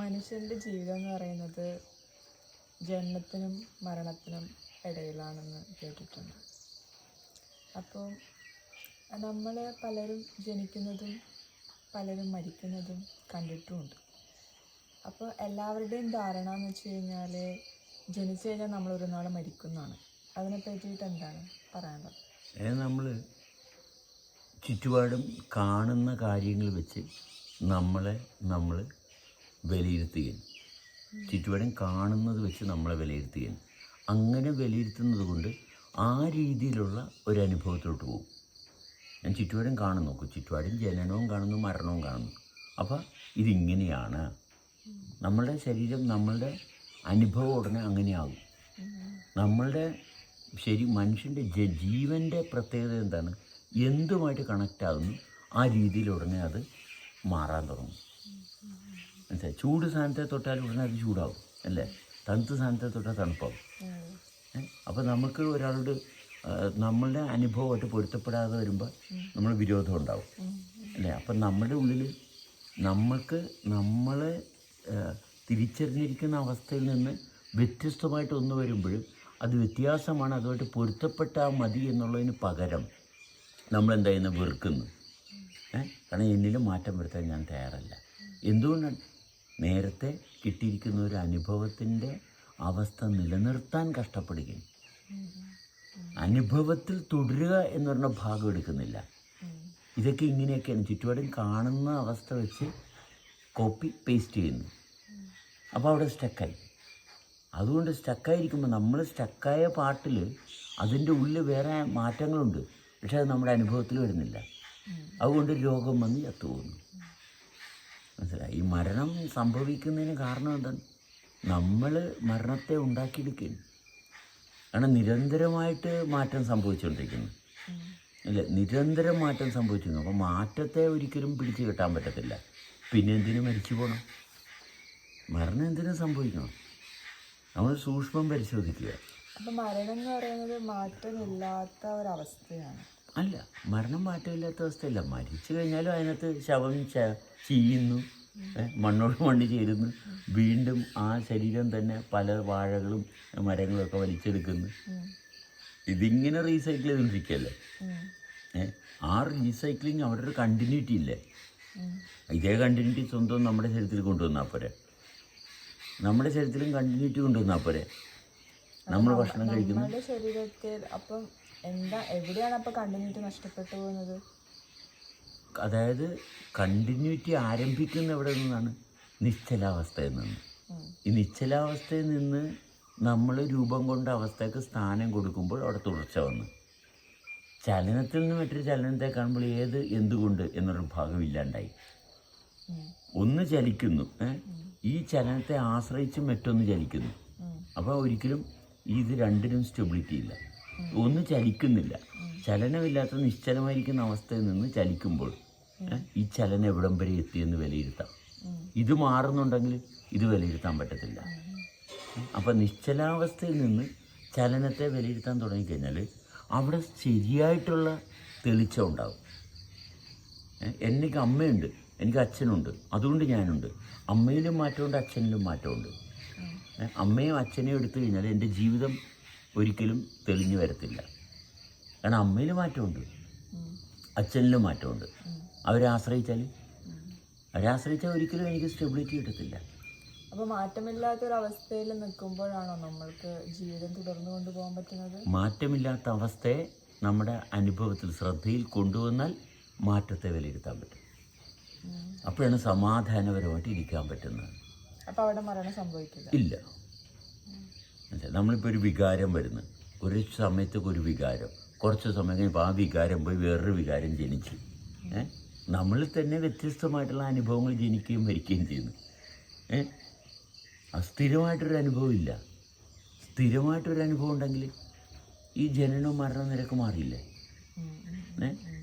മനുഷ്യന്റെ ജീവിതം എന്ന് പറയുന്നത് ജന്മത്തിനും മരണത്തിനും ഇടയിലാണെന്ന് കേട്ടിട്ടുണ്ട്. അപ്പോൾ നമ്മൾ പലരും ജനിക്കുന്നതും പലരും മരിക്കുന്നതും കണ്ടിട്ടുമുണ്ട്. അപ്പോൾ എല്ലാവരുടെയും ധാരണ എന്ന് വെച്ച് കഴിഞ്ഞാൽ ജനിച്ചു കഴിഞ്ഞാൽ നമ്മൾ ഒരു നാൾ മരിക്കുന്നതാണ്. അതിനെ പറ്റിയിട്ട് എന്താണ് പറയാനുള്ളത്? നമ്മൾ ചുറ്റുപാടും കാണുന്ന കാര്യങ്ങൾ വെച്ച് നമ്മളെ നമ്മൾ വിലയിരുത്തുകയും ചുറ്റുപാടും കാണുന്നത് വെച്ച് നമ്മളെ വിലയിരുത്തുകയും അങ്ങനെ വിലയിരുത്തുന്നത് കൊണ്ട് ആ രീതിയിലുള്ള ഒരു അനുഭവത്തിലോട്ട് പോകും. ഞാൻ ചുറ്റുപാടും കാണുന്നു. നോക്കും ചുറ്റുപാടും ജനനവും കാണുന്നു മരണവും കാണുന്നു. അപ്പോൾ ഇതിങ്ങനെയാണ്. നമ്മളുടെ ശരീരം നമ്മളുടെ അനുഭവം ഉടനെ അങ്ങനെയാകും. നമ്മളുടെ ശരി മനുഷ്യന്റെ ജീവന്റെ പ്രത്യേകത എന്താണ്? എന്തുമായിട്ട് കണക്റ്റ് ആകുന്നു? ആ രീതിയിൽ ഉടനെ അത് മാറാൻ തുടങ്ങും. മനസ്സിലായി? ചൂട് സാധനത്തെ തൊട്ടാൽ ഉടനെ അത് ചൂടാവും അല്ലേ? തണുത്ത സാധനത്തെ തൊട്ടാൽ തണുപ്പാവും. അപ്പോൾ നമുക്ക് ഒരാളോട് നമ്മളുടെ അനുഭവമായിട്ട് പൊരുത്തപ്പെടാതെ വരുമ്പോൾ നമ്മൾ വിരോധം ഉണ്ടാവും അല്ലേ? അപ്പം നമ്മുടെ ഉള്ളിൽ നമ്മൾക്ക് നമ്മളെ തിരിച്ചറിഞ്ഞിരിക്കുന്ന അവസ്ഥയിൽ നിന്ന് വ്യത്യസ്തമായിട്ട് ഒന്ന് വരുമ്പോഴും അത് വ്യത്യാസമാണ്. അതുമായിട്ട് പൊരുത്തപ്പെട്ടാൽ മതി എന്നുള്ളതിന് പകരം നമ്മൾ എന്താ ചെയ്യുന്നത് വെറുക്കുന്നു. ഏ? കാരണം എന്നിലും മാറ്റം വരുത്താൻ ഞാൻ തയ്യാറല്ല. എന്തുകൊണ്ടാണ് നേരത്തെ കിട്ടിയിരിക്കുന്ന ഒരു അനുഭവത്തിന്റെ അവസ്ഥ നിലനിർത്താൻ കഷ്ടപ്പെടുകയും അനുഭവത്തിൽ തുടരുക എന്ന് പറഞ്ഞ ഭാഗം എടുക്കുന്നില്ല. ഇതൊക്കെ ഇങ്ങനെയൊക്കെയാണ്. ചുറ്റുപാടും കാണുന്ന അവസ്ഥ വെച്ച് കോപ്പി പേസ്റ്റ് ചെയ്യുന്നു. അപ്പോൾ അവിടെ സ്റ്റക്കായി അതുകൊണ്ട് സ്റ്റക്കായിരിക്കുമ്പോൾ നമ്മൾ സ്റ്റക്കായ പാട്ടിൽ അതിന്റെ ഉള്ളിൽ വേറെ മാറ്റങ്ങളുണ്ട്. പക്ഷെ അത് നമ്മുടെ അനുഭവത്തിൽ വരുന്നില്ല. അതുകൊണ്ട് രോഗം വന്ന് ചത്തുപോകുന്നു. മനസ്സിലായി? ഈ മരണം സംഭവിക്കുന്നതിന് കാരണം എന്താണ്? നമ്മൾ മരണത്തെ ഉണ്ടാക്കിയെടുക്കുകയാണ്. കാരണം നിരന്തരമായിട്ട് മാറ്റം സംഭവിച്ചുകൊണ്ടിരിക്കുന്നു. അല്ല? നിരന്തരം മാറ്റം സംഭവിച്ചിരുന്നു. അപ്പോൾ മാറ്റത്തെ ഒരിക്കലും പിടിച്ചു കെട്ടാൻ പറ്റത്തില്ല. പിന്നെ എന്തിനു മരിച്ചു പോകണം മരണം എന്തിനും സംഭവിക്കണം? നമ്മൾ സൂക്ഷ്മം പരിശോധിക്കുക. അപ്പം മരണം എന്ന് പറയുന്നത് മാറ്റമില്ലാത്ത ഒരവസ്ഥയാണ് അല്ല മരണം മാറ്റമില്ലാത്ത അവസ്ഥയല്ല. മരിച്ചു കഴിഞ്ഞാലും അതിനകത്ത് ശവം ചീയുന്നു. മണ്ണോട് മണ്ണ് ചേരുന്നു. വീണ്ടും ആ ശരീരം തന്നെ പല വാഴകളും മരങ്ങളും ഒക്കെ വലിച്ചെടുക്കുന്നു. ഇതിങ്ങനെ റീസൈക്കിൾ ചെയ്തുകൊണ്ടിരിക്കുകയല്ലേ ആ റീസൈക്ലിങ് അവിടെ ഒരു കണ്ടിന്യൂറ്റി ഇല്ലേ? ഇതേ കണ്ടിന്യൂറ്റി സ്വന്തം നമ്മുടെ ശരീരത്തിൽ കൊണ്ടുവന്നാൽ പോരെ. നമ്മുടെ ശരീരത്തിലും കണ്ടിന്യൂറ്റി കൊണ്ടുവന്നാൽ പോരെ. നമ്മൾ ഭക്ഷണം കഴിക്കുന്നു. ശരീരത്തിൽ അപ്പം എന്താ എവിടെയാണ് അപ്പോൾ കണ്ടിന്യൂറ്റി നഷ്ടപ്പെട്ടു പോകുന്നത്? അതായത് കണ്ടിന്യൂറ്റി ആരംഭിക്കുന്ന എവിടെ നിന്നാണ് നിശ്ചലാവസ്ഥയിൽ നിന്ന്. ഈ നിശ്ചലാവസ്ഥയിൽ നിന്ന് നമ്മൾ രൂപം കൊണ്ട അവസ്ഥയ്ക്ക് സ്ഥാനം കൊടുക്കുമ്പോൾ അവിടെ തുടർച്ച വന്നു. ചലനത്തിൽ നിന്ന് മറ്റൊരു ചലനത്തെ കാണുമ്പോൾ ഏത് എന്തുകൊണ്ട് എന്നൊരു ഭാഗം ഇല്ലാണ്ടായി. ഒന്ന് ചലിക്കുന്നു ഈ ചലനത്തെ ആശ്രയിച്ച് മറ്റൊന്ന് ചലിക്കുന്നു. അപ്പോൾ ഒരിക്കലും ഇത് രണ്ടിനും സ്റ്റെബിലിറ്റി ഇല്ല. ഒന്ന് ചലിക്കുന്നില്ല. ചലനമില്ലാത്ത നിശ്ചലമായിരിക്കുന്ന അവസ്ഥയിൽ നിന്ന് ചലിക്കുമ്പോൾ ഈ ചലനം എവിടം വരെ എത്തിയെന്ന് വിലയിരുത്താം. ഇത് മാറുന്നുണ്ടെങ്കിൽ ഇത് വിലയിരുത്താൻ പറ്റത്തില്ല. അപ്പം നിശ്ചലാവസ്ഥയിൽ നിന്ന് ചലനത്തെ വിലയിരുത്താൻ തുടങ്ങിക്കഴിഞ്ഞാൽ അവിടെ ശരിയായിട്ടുള്ള തെളിച്ചം ഉണ്ടാവും. എനിക്ക് അമ്മയുണ്ട് എനിക്ക് അച്ഛനുണ്ട് അതുകൊണ്ട് ഞാനുണ്ട്. അമ്മയിലും മാറ്റമുണ്ട് അച്ഛനിലും മാറ്റമുണ്ട്. അമ്മയും അച്ഛനെയും എടുത്തു കഴിഞ്ഞാൽ എന്റെ ജീവിതം ഒരിക്കലും തെളിഞ്ഞു വരത്തില്ല. കാരണം അമ്മയിൽ മാറ്റമുണ്ട്. അച്ഛനിലും മാറ്റമുണ്ട്. അവരെ ആശ്രയിച്ചാൽ? അവരെ ആശ്രയിച്ചാൽ ഒരിക്കലും എനിക്ക് സ്റ്റെബിലിറ്റി കിട്ടത്തില്ല. അപ്പോൾ മാറ്റമില്ലാത്ത ഒരു അവസ്ഥയിൽ നിൽക്കുമ്പോഴാണോ നമ്മൾക്ക് ജീവിതം തുടർന്നു കൊണ്ടുപോകാൻ പറ്റുന്നത്? മാറ്റമില്ലാത്ത അവസ്ഥയെ നമ്മുടെ അനുഭവത്തിൽ ശ്രദ്ധയിൽ കൊണ്ടുവന്നാൽ മാറ്റത്തെ വിലയിരുത്താൻ പറ്റും. അപ്പോഴാണ് സമാധാനപരമായിട്ട് ഇരിക്കാൻ പറ്റുന്നത്. അപ്പോൾ അവിടെ മരണം സംഭവിക്കില്ല? ഇല്ല? നമ്മളിപ്പോൾ ഒരു വികാരം വരുന്നു. ഒരു സമയത്തൊക്കെ ഒരു വികാരം. കുറച്ച് സമയം കഴിയുമ്പോൾ ആ വികാരം പോയി വേറൊരു വികാരം ജനിച്ചു. ഏ? നമ്മൾ തന്നെ വ്യത്യസ്തമായിട്ടുള്ള അനുഭവങ്ങൾ ജനിക്കുകയും മരിക്കുകയും ചെയ്യുന്നു. ഏ? അത് സ്ഥിരമായിട്ടൊരു അനുഭവം ഇല്ല. സ്ഥിരമായിട്ടൊരു അനുഭവം ഉണ്ടെങ്കിൽ ഈ ജനനവും മരണ നിരക്ക് മാറിയില്ലേ?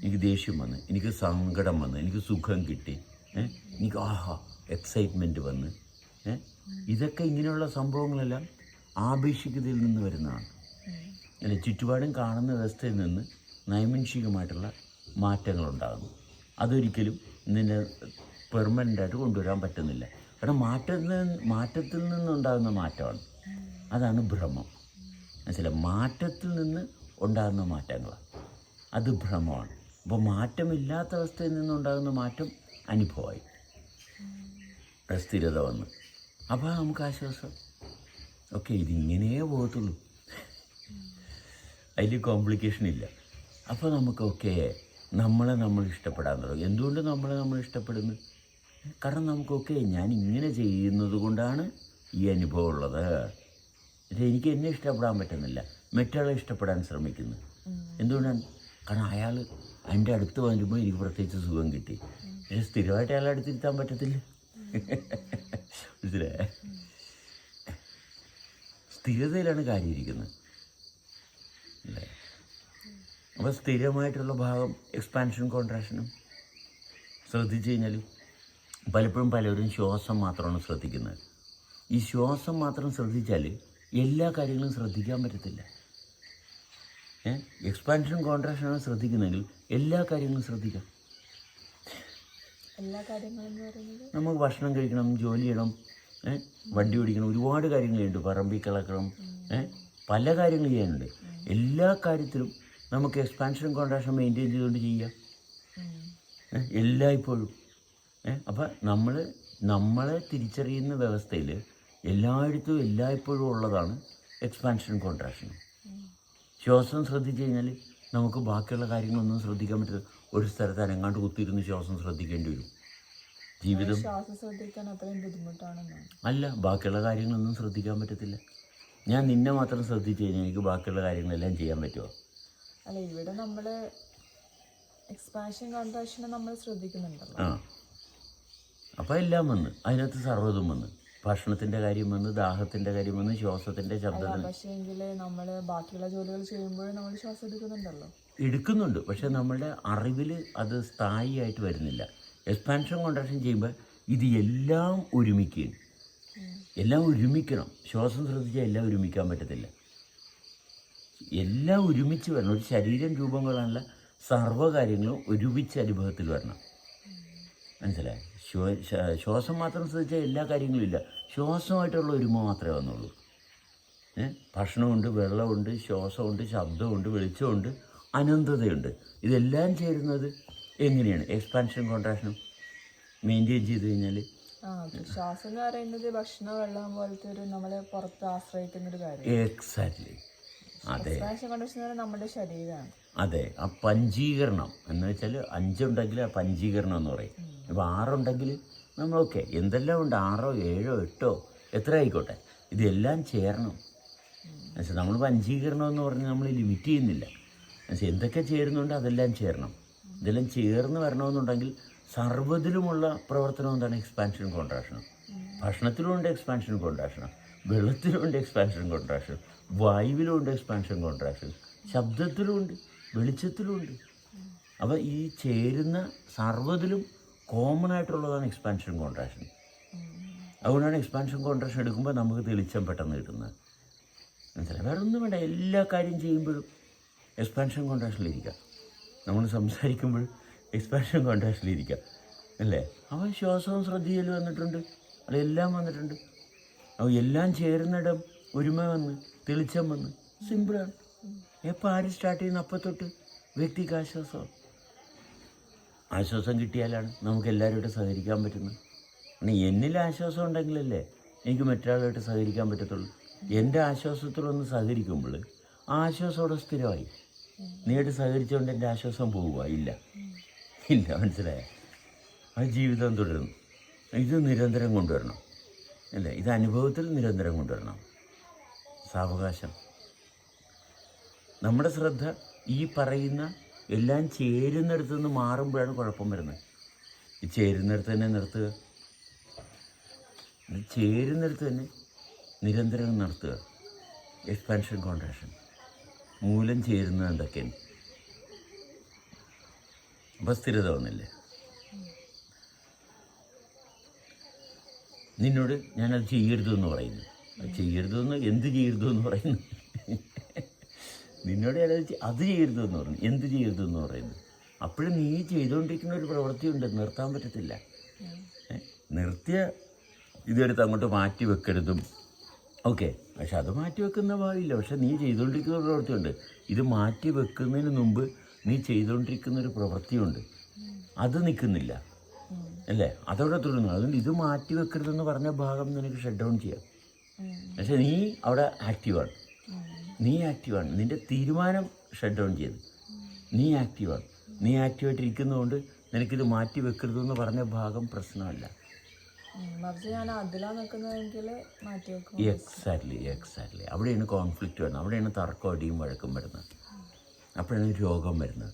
എനിക്ക് ദേഷ്യം വന്ന് എനിക്ക് സങ്കടം വന്ന് എനിക്ക് സുഖം കിട്ടി. എനിക്ക് ആഹാ എക്സൈറ്റ്മെന്റ് വന്ന്. ഇതൊക്കെ ഇങ്ങനെയുള്ള സംഭവങ്ങളെല്ലാം ആപേക്ഷികതയിൽ നിന്ന് വരുന്നതാണ്. അല്ലെ ചുറ്റുപാടും കാണുന്ന വ്യവസ്ഥയിൽ നിന്ന് നൈമിൻഷികമായിട്ടുള്ള മാറ്റങ്ങളുണ്ടാകുന്നു. അതൊരിക്കലും നിന്നെ പെർമനന്റായിട്ട് കൊണ്ടുവരാൻ പറ്റുന്നില്ല. കാരണം മാറ്റത്തിൽ മാറ്റത്തിൽ നിന്നുണ്ടാകുന്ന മാറ്റമാണ്. അതാണ് ഭ്രമം. മനസ്സിലായി? മാറ്റത്തിൽ നിന്ന് ഉണ്ടാകുന്ന മാറ്റങ്ങളാണ് അത് ഭ്രമമാണ്. അപ്പോൾ മാറ്റമില്ലാത്ത അവസ്ഥയിൽ നിന്നുണ്ടാകുന്ന മാറ്റം അനുഭവമായി. സ്ഥിരത വന്ന്. അപ്പോൾ നമുക്ക് ആശ്വാസം. ഓക്കെ ഇതിങ്ങനെയേ പോകത്തുള്ളൂ. അതിൽ കോംപ്ലിക്കേഷൻ ഇല്ല. അപ്പോൾ നമുക്കൊക്കെ നമ്മളെ നമ്മൾ ഇഷ്ടപ്പെടാൻ തുടങ്ങും. എന്തുകൊണ്ട് നമ്മളെ നമ്മൾ ഇഷ്ടപ്പെടുന്നു? കാരണം നമുക്കൊക്കെ ഞാൻ ഇങ്ങനെ ചെയ്യുന്നത് കൊണ്ടാണ് ഈ അനുഭവം ഉള്ളത്. എനിക്ക് എന്നെ ഇഷ്ടപ്പെടാൻ പറ്റുന്നില്ല. മറ്റൊരാളെ ഇഷ്ടപ്പെടാൻ ശ്രമിക്കുന്നു. എന്തുകൊണ്ടാണ്? കാരണം അയാൾ എന്റെ അടുത്ത് വരുമ്പോൾ എനിക്ക് പ്രത്യേകിച്ച് സുഖം കിട്ടി. പക്ഷേ സ്ഥിരമായിട്ട് അയാളെ അടുത്തിരുത്താൻ പറ്റത്തില്ല. മനസ്സിലായേ? സ്ഥിരതയിലാണ് കാര്യം ഇരിക്കുന്നത് അല്ലേ? അപ്പോൾ സ്ഥിരമായിട്ടുള്ള ഭാഗം എക്സ്പാൻഷൻ കോൺട്രാക്ഷനും ശ്രദ്ധിച്ചു കഴിഞ്ഞാൽ പലപ്പോഴും പലരും ശ്വാസം മാത്രമാണ് ശ്രദ്ധിക്കുന്നത്. ഈ ശ്വാസം മാത്രം ശ്രദ്ധിച്ചാൽ എല്ലാ കാര്യങ്ങളും ശ്രദ്ധിക്കാൻ പറ്റത്തില്ല. എക്സ്പാൻഷനും എക്സ്പാൻഷൻ കോൺട്രാക്ഷനാണ് ശ്രദ്ധിക്കുന്നതെങ്കിൽ എല്ലാ കാര്യങ്ങളും ശ്രദ്ധിക്കാം. എല്ലാ കാര്യങ്ങളും നമുക്ക് ഭക്ഷണം കഴിക്കണം ജോലി ചെയ്യണം വണ്ടി ഓടിക്കണം ഒരുപാട് കാര്യങ്ങൾ ചെയ്യുന്നുണ്ട് പറമ്പിൽ കിളക്കണം പല കാര്യങ്ങൾ ചെയ്യാനുണ്ട്. എല്ലാ കാര്യത്തിലും നമുക്ക് എക്സ്പാൻഷൻ കോൺട്രാക്ഷൻ മെയിന്റെയിൻ ചെയ്തുകൊണ്ട് ചെയ്യാം. എല്ലായ്പ്പോഴും. അപ്പം നമ്മൾ നമ്മളെ തിരിച്ചറിയുന്ന വ്യവസ്ഥയിൽ എല്ലായിടത്തും എല്ലായ്പ്പോഴും ഉള്ളതാണ് എക്സ്പാൻഷൻ കോൺട്രാക്ഷൻ ശ്വാസം ശ്രദ്ധിച്ചു കഴിഞ്ഞാൽ നമുക്ക് ബാക്കിയുള്ള കാര്യങ്ങളൊന്നും ശ്രദ്ധിക്കാൻ പറ്റില്ല. ഒരു സ്ഥലത്ത് അനങ്ങാണ്ട് കുത്തിയിരുന്ന് ശ്വാസം ശ്രദ്ധിക്കേണ്ടി വരും. ജീവിതം അല്ല ബാക്കിയുള്ള കാര്യങ്ങളൊന്നും ശ്രദ്ധിക്കാൻ പറ്റത്തില്ല. ഞാൻ നിന്നെ മാത്രം ശ്രദ്ധിച്ചു കഴിഞ്ഞാൽ എനിക്ക് ബാക്കിയുള്ള കാര്യങ്ങളെല്ലാം ചെയ്യാൻ പറ്റുമോ? അല്ല ഇവിടെ നമ്മൾ എക്സ്പാൻഷൻ കോൺട്രാക്ഷനെ നമ്മൾ ശ്രദ്ധിക്കുന്നുണ്ടല്ലോ. ആ. അപ്പോൾ എല്ലാം വന്ന് അതിനകത്ത് സർവതും വന്ന്. ഭക്ഷണത്തിന്റെ കാര്യം വന്ന് ദാഹത്തിന്റെ കാര്യം വന്ന് ശ്വാസത്തിന്റെ ശബ്ദം നമ്മൾ ബാക്കിയുള്ള ജോലികൾ ചെയ്യുമ്പോഴും നമ്മൾ ശ്വാസം എടുക്കുന്നുണ്ടല്ലോ. എടുക്കുന്നുണ്ട്. പക്ഷെ നമ്മളുടെ അറിവിൽ അത് സ്ഥായിയായിട്ട് വരുന്നില്ല. എക്സ്പാൻഷൻ കോൺട്രാക്ഷൻ ചെയ്യുമ്പോൾ ഇത് എല്ലാം ഒരുമിക്കുകയും എല്ലാം ഒരുമിക്കണം. ശ്വാസം ശ്രദ്ധിച്ചാൽ എല്ലാം ഒരുമിക്കാൻ പറ്റത്തില്ല. എല്ലാം ഒരുമിച്ച് വരണം. ഒരു ശരീരം രൂപം കൊള്ളാനുള്ള സർവകാര്യങ്ങളും ഒരുമിച്ച് അനുഭവത്തിൽ വരണം. മനസ്സിലായി? ശ്വ ശ്വാസം മാത്രം ശ്രദ്ധിച്ചാൽ എല്ലാ കാര്യങ്ങളും ഇല്ല. ശ്വാസമായിട്ടുള്ള ഒരുമ മാത്രമേ വന്നുള്ളൂ? ഭക്ഷണമുണ്ട് വെള്ളമുണ്ട് ശ്വാസമുണ്ട് ശബ്ദമുണ്ട് വെളിച്ചമുണ്ട് അനന്തതയുണ്ട്. ഇതെല്ലാം ചേരുന്നത് എങ്ങനെയാണ്? എക്സ്പാൻഷൻ കോൺട്രാക്ഷനും മെയിന്റെയിൻ ചെയ്ത് കഴിഞ്ഞാൽ ശ്വാസം എന്ന് പറയുന്നത് ഭക്ഷണം വെള്ളം പോലത്തെ ഒരു നമ്മളെ പുറത്ത് ആശ്രയിക്കുന്ന ഒരു കാര്യം എക്സാക്ട്ലി അതെ എക്സ്പാൻഷൻ കോൺട്രാക്ഷൻ നമ്മുടെ ശരീരമാണ്. അതെ. ആ പഞ്ചീകരണം എന്ന് വെച്ചാൽ അഞ്ചുണ്ടെങ്കിൽ ആ പഞ്ചീകരണം എന്ന് പറയും. ഇപ്പോൾ ആറുണ്ടെങ്കിൽ നമ്മൾ ഓക്കെ എന്തെല്ലാം ഉണ്ട്? ആറോ ഏഴോ എട്ടോ? എത്ര ആയിക്കോട്ടെ? ഇതെല്ലാം ചേരണം. എന്നുവെച്ചാൽ നമ്മൾ പഞ്ചീകരണം എന്ന് പറഞ്ഞ് നമ്മൾ ലിമിറ്റ് ചെയ്യുന്നില്ല. എന്നുവെച്ചാൽ എന്തൊക്കെ ചേരുന്നുണ്ട് അതെല്ലാം ചേരണം. ഇതെല്ലാം ചേർന്ന് വരണമെന്നുണ്ടെങ്കിൽ സർവതിലുമുള്ള പ്രവർത്തനം എന്താണ്? എക്സ്പാൻഷൻ കോൺട്രാക്ഷൻ ഭക്ഷണത്തിലുമുണ്ട് എക്സ്പാൻഷൻ കോൺട്രാക്ഷൻ വെള്ളത്തിലുമുണ്ട് എക്സ്പാൻഷൻ കോൺട്രാക്ഷൻ വായുവിലുമുണ്ട് എക്സ്പാൻഷൻ കോൺട്രാക്ഷൻ ശബ്ദത്തിലുമുണ്ട് വെളിച്ചത്തിലുമുണ്ട് അപ്പോൾ ഈ ചേരുന്ന സർവതിലും കോമൺ ആയിട്ടുള്ളതാണ് എക്സ്പാൻഷൻ കോൺട്രാക്ഷൻ അതുകൊണ്ടാണ് എക്സ്പാൻഷൻ കോൺട്രാക്ഷൻ എടുക്കുമ്പോൾ നമുക്ക് തെളിച്ചം പെട്ടെന്ന് കിട്ടുന്നത്. മനസ്സിലായി? വേറെ ഒന്നും വേണ്ട. എല്ലാ കാര്യം ചെയ്യുമ്പോഴും എക്സ്പാൻഷൻ കോൺട്രാക്ഷനിലിരിക്കുക നമ്മൾ സംസാരിക്കുമ്പോൾ എക്സ്പാൻഷൻ കോൺട്രാക്ഷനിലിരിക്കുക അല്ലേ? അവൻ ശ്വാസവും ശ്രദ്ധയിൽ വന്നിട്ടുണ്ട്. അതെല്ലാം വന്നിട്ടുണ്ട്. അപ്പോൾ എല്ലാം ചേരുന്നിടം ഒരുമ വന്ന് തെളിച്ചം വന്ന് സിമ്പിളാണ് എപ്പോൾ ആര് സ്റ്റാർട്ട് ചെയ്യുന്ന? അപ്പം തൊട്ട് വ്യക്തിക്ക് ആശ്വാസം ആശ്വാസം കിട്ടിയാലാണ് നമുക്ക് എല്ലാവരുമായിട്ട് സഹകരിക്കാൻ പറ്റുന്നത്. കാരണം എന്നിൽ ആശ്വാസം ഉണ്ടെങ്കിലല്ലേ എനിക്ക് മറ്റൊരാളുമായിട്ട് സഹകരിക്കാൻ പറ്റത്തുള്ളൂ. എന്റെ ആശ്വാസത്തിലൊന്ന് സഹകരിക്കുമ്പോൾ ആ ആശ്വാസം അവിടെ സ്ഥിരമായി. നീയായിട്ട് സഹകരിച്ചുകൊണ്ട് എന്റെ ആശ്വാസം പോവുക. ഇല്ല. ഇല്ല മനസ്സിലായ? ആ ജീവിതം തുടരുന്നു ഇത് നിരന്തരം കൊണ്ടുവരണം. അല്ലേ? ഇത് അനുഭവത്തിൽ നിരന്തരം കൊണ്ടുവരണം. സാവകാശം. നമ്മുടെ ശ്രദ്ധ ഈ പറയുന്ന എല്ലാം ചേരുന്നിടത്തു നിന്ന് മാറുമ്പോഴാണ് കുഴപ്പം വരുന്നത്. ഈ ചേരുന്നിടത്ത് തന്നെ നിർത്തുക. ചേരുന്നിടത്ത് തന്നെ നിരന്തരം നിർത്തുക. എക്സ്പാൻഷൻ കോൺട്രാക്ഷൻ മൂലം ചേരുന്നത് എന്തൊക്കെയാണ്? അപ്പം സ്ഥിരത വന്നില്ലേ? നിന്നോട് ഞാനത് ചെയ്യരുതെന്ന് പറയുന്നു. അത് ചെയ്യരുതെന്ന് എന്ത് ചെയ്യരുതെന്ന് പറയുന്നു? നിന്നോട് ഞാനത് അത് ചെയ്യരുതെന്ന് പറഞ്ഞു. എന്ത് ചെയ്യരുതെന്ന് പറയുന്നു? അപ്പോഴും നീ ചെയ്തുകൊണ്ടിരിക്കുന്ന ഒരു പ്രവൃത്തിയുണ്ട്. നിർത്താൻ പറ്റത്തില്ല? നിർത്തിയ ഇതെടുത്ത് അങ്ങോട്ട് മാറ്റി വെക്കരുതും. ഓക്കെ. പക്ഷെ അത് മാറ്റി വെക്കുന്ന ഭാവിയില്ല പക്ഷെ നീ ചെയ്തുകൊണ്ടിരിക്കുന്ന ഒരു പ്രവൃത്തിയുണ്ട്. ഇത് മാറ്റി വെക്കുന്നതിന് മുമ്പ് നീ ചെയ്തുകൊണ്ടിരിക്കുന്ന ഒരു പ്രവൃത്തിയുണ്ട്. അത് നിൽക്കുന്നില്ല. അല്ലേ? അതവിടെ തുടരുന്നു. അതുകൊണ്ട് ഇത് മാറ്റി വെക്കരുതെന്ന് പറഞ്ഞ ഭാഗം നിനക്ക് ഷട്ട് ഡൗൺ ചെയ്യാം. പക്ഷെ നീ അവിടെ ആക്റ്റീവാണ് നീ ആക്റ്റീവാണ് നിന്റെ തീരുമാനം ഷട്ട് ഡൗൺ ചെയ്ത് നീ ആക്റ്റീവാണ് നീ ആക്റ്റീവായിട്ടിരിക്കുന്നതുകൊണ്ട് നിനക്കിത് മാറ്റി വെക്കരുതെന്ന് പറഞ്ഞ ഭാഗം പ്രശ്നമല്ല. എക്സാക്ട്ലി എക്സാക്ട്ലി അവിടെയാണ് കോൺഫ്ലിക്റ്റ് വരുന്നത്. അവിടെയാണ് തർക്കം അടിയും വഴക്കും വരുന്നത്. അപ്പോഴാണ് രോഗം വരുന്നത്.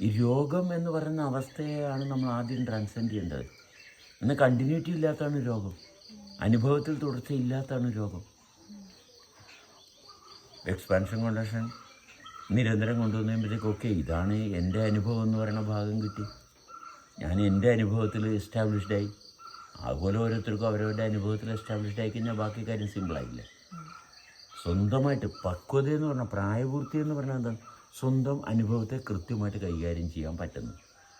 ഈ രോഗം എന്ന് പറയുന്ന അവസ്ഥയാണ് നമ്മൾ ആദ്യം ട്രാൻസെൻഡ് ചെയ്യേണ്ടത്. എന്നാൽ കണ്ടിന്യൂറ്റി ഇല്ലാത്തതാണ് രോഗം. അനുഭവത്തിൽ തുടർച്ച തുടർച്ചയില്ലാത്തതാണ് രോഗം. എക്സ്പാൻഷൻ കൊണ്ടേഷൻ നിരന്തരം കൊണ്ടുവന്നപ്പോഴത്തേക്ക് ഓക്കെ ഇതാണ് എന്റെ അനുഭവം എന്ന് പറയുന്ന ഭാഗം കിട്ടി. ഞാൻ എന്റെ അനുഭവത്തിൽ എസ്റ്റാബ്ലിഷ്ഡായി അതുപോലെ ഓരോരുത്തർക്കും അവരവരുടെ അനുഭവത്തിൽ എസ്റ്റാബ്ലിഷ് ആയി കഴിഞ്ഞാൽ ബാക്കി കാര്യം സിമ്പിളായില്ലേ സ്വന്തമായിട്ട് പക്വത എന്ന് പറഞ്ഞാൽ പ്രായപൂർത്തി എന്ന് പറഞ്ഞാൽ എന്താണ് സ്വന്തം അനുഭവത്തെ കൃത്യമായിട്ട് കൈകാര്യം ചെയ്യാൻ പറ്റുന്നു.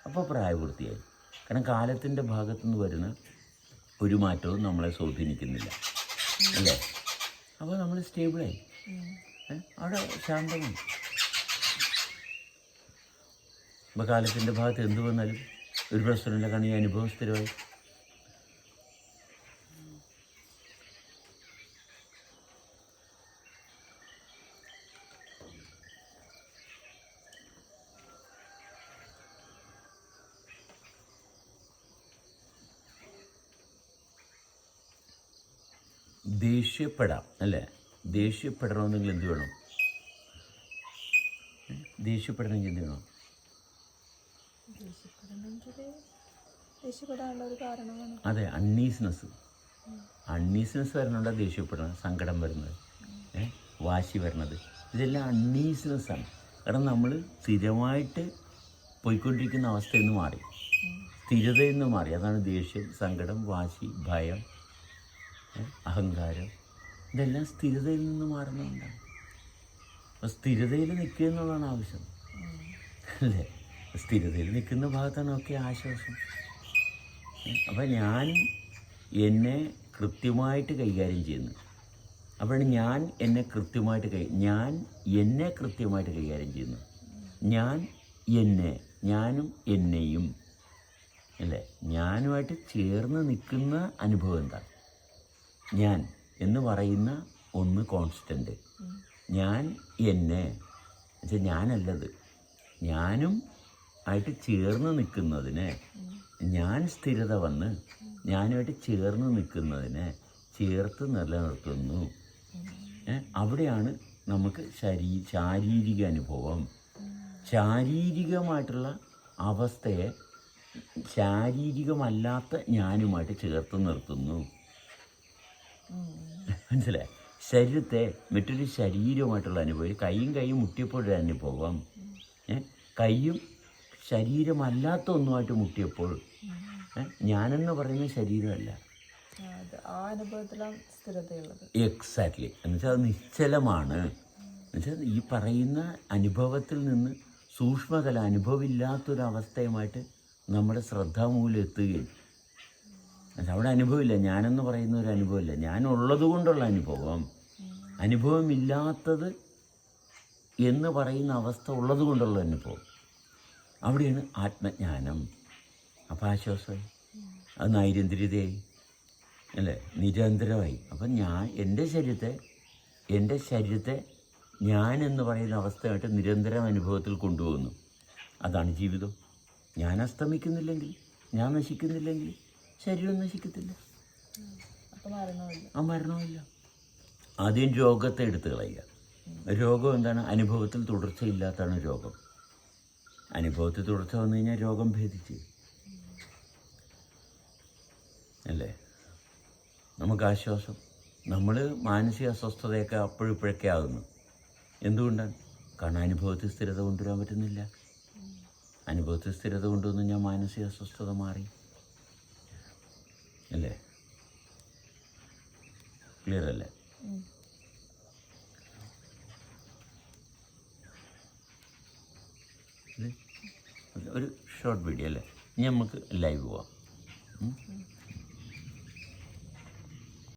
അപ്പോൾ പ്രായപൂർത്തിയായി. കാരണം കാലത്തിന്റെ ഭാഗത്തു നിന്ന് വരുന്ന ഒരു മാറ്റവും നമ്മളെ സ്വാധീനിക്കുന്നില്ല. അല്ലേ? അപ്പോൾ നമ്മൾ സ്റ്റേബിളായി? അവിടെ ശാന്തമാണ് അപ്പോൾ കാലത്തിന്റെ ഭാഗത്ത് എന്ത് വന്നാലും ഒരു പ്രശ്നമില്ല. കാരണം ഈ അനുഭവം സ്ഥിരമായി. ദേഷ്യപ്പെടാം അല്ലേ? ദേഷ്യപ്പെടണമെന്നെങ്കിൽ എന്ത് വേണം? ദേഷ്യപ്പെടണമെങ്കിൽ എന്ത് വേണം? അതെ അണ്ണീസ്നെസ് അണ്ണീസ്നെസ് വരണോണ്ടാ ദേഷ്യപ്പെടണം സങ്കടം വരുന്നത്. വാശി വരണത്. ഇതെല്ലാം അണ്ണീസ്നെസ്സാണ് കാരണം നമ്മൾ സ്ഥിരമായിട്ട് പോയിക്കൊണ്ടിരിക്കുന്ന അവസ്ഥയിൽ നിന്ന് മാറി. സ്ഥിരതയിൽ നിന്ന് മാറി. അതാണ് ദേഷ്യം സങ്കടം വാശി ഭയം. അഹങ്കാരം. ഇതെല്ലാം സ്ഥിരതയിൽ നിന്ന് മാറുന്നതുകൊണ്ടാണ്. അപ്പോൾ സ്ഥിരതയിൽ നിൽക്കുക എന്നുള്ളതാണ് ആവശ്യം. അല്ലേ? സ്ഥിരതയിൽ നിൽക്കുന്ന ഭാഗത്താണ് ഒക്കെ ആശ്വാസം. അപ്പം ഞാൻ എന്നെ കൃത്യമായിട്ട് കൈകാര്യം ചെയ്യുന്നു. അപ്പോഴാണ് ഞാൻ എന്നെ കൃത്യമായിട്ട് കൈ ഞാൻ എന്നെ കൃത്യമായിട്ട് കൈകാര്യം ചെയ്യുന്നു. ഞാൻ എന്നെ ഞാനും എന്നെയും. അല്ലേ? ഞാനുമായിട്ട് ചേർന്ന് നിൽക്കുന്ന അനുഭവം എന്താ ഞാൻ എന്ന് പറയുന്ന ഒന്ന് കോൺസ്റ്റന്റ് ഞാൻ എന്നെ. എന്നുവെച്ചാൽ ഞാനല്ലത്. ഞാനും ആയിട്ട് ചേർന്ന് നിൽക്കുന്നതിന്. ഞാൻ സ്ഥിരത വന്ന് ഞാനുമായിട്ട് ചേർന്ന് നിൽക്കുന്നതിനെ ചേർത്ത് നിലനിർത്തുന്നു. അവിടെയാണ് നമുക്ക് ശരീ ശാരീരിക അനുഭവം. ശാരീരികമായിട്ടുള്ള അവസ്ഥയെ ശാരീരികമല്ലാത്ത ഞാനുമായിട്ട് ചേർത്ത് നിർത്തുന്നു. മനസ്സിലായി? ശരീരത്തെ മറ്റൊരു ശരീരവുമായിട്ടുള്ള അനുഭവം. കൈയും കൈയും മുട്ടിയപ്പോഴൊരു അനുഭവം. ഏ? കൈയും ശരീരമല്ലാത്ത ഒന്നുമായിട്ട് മുട്ടിയപ്പോൾ? ഞാനെന്ന് പറയുന്ന ശരീരമല്ല. എക്സാക്ട്ലി എന്നുവെച്ചാൽ അത് നിശ്ചലമാണ്. എന്നുവെച്ചാൽ ഈ പറയുന്ന അനുഭവത്തിൽ നിന്ന് സൂക്ഷ്മകല അനുഭവമില്ലാത്തൊരവസ്ഥയുമായിട്ട് നമ്മുടെ ശ്രദ്ധാമൂലം എത്തുകയും അവിടെ അനുഭവമില്ല. ഞാനെന്ന് പറയുന്ന ഒരു അനുഭവമില്ല. ഞാനുള്ളത് കൊണ്ടുള്ള അനുഭവം. അനുഭവമില്ലാത്തത് എന്ന് പറയുന്ന അവസ്ഥ ഉള്ളത് കൊണ്ടുള്ള അനുഭവം. അവിടെയാണ് ആത്മജ്ഞാനം. അപ്പം ആശ്വാസമായി. അത് നൈരന്തര്യതയായി അല്ലേ? നിരന്തരമായി. അപ്പം ഞാൻ എന്റെ ശരീരത്തെ എന്റെ ശരീരത്തെ ഞാൻ എന്ന് പറയുന്ന അവസ്ഥയായിട്ട് നിരന്തരം അനുഭവത്തിൽ കൊണ്ടുപോകുന്നു. അതാണ് ജീവിതം. ഞാൻ അസ്തമിക്കുന്നില്ലെങ്കിൽ ഞാൻ നശിക്കുന്നില്ലെങ്കിൽ ശരീരം നശിക്കത്തില്ല. ആ മരണമില്ല. ആദ്യം രോഗത്തെ എടുത്തു കളയുക. രോഗം എന്താണ്? അനുഭവത്തിൽ തുടർച്ചയില്ലാത്തതാണ് രോഗം. അനുഭവത്തിൽ തുടർച്ച വന്നു കഴിഞ്ഞാൽ രോഗം ഭേദിച്ച്. അല്ലേ? നമുക്ക് ആശ്വാസം. നമ്മൾ മാനസിക അസ്വസ്ഥതയൊക്കെ അപ്പോഴിപ്പോഴൊക്കെ ആകുന്നു. എന്തുകൊണ്ടാണ്? കാരണം അനുഭവത്തിൽ സ്ഥിരത കൊണ്ടുവരാൻ പറ്റുന്നില്ല. അനുഭവത്തിൽ സ്ഥിരത കൊണ്ടുവന്നു കഴിഞ്ഞാൽ മാനസിക അസ്വസ്ഥത മാറി. അല്ലേ ക്ലിയർ അല്ലേ. ഒരു ഷോർട്ട് വീഡിയോ അല്ലേ ഇനി നമുക്ക് ലൈവ് പോവാം?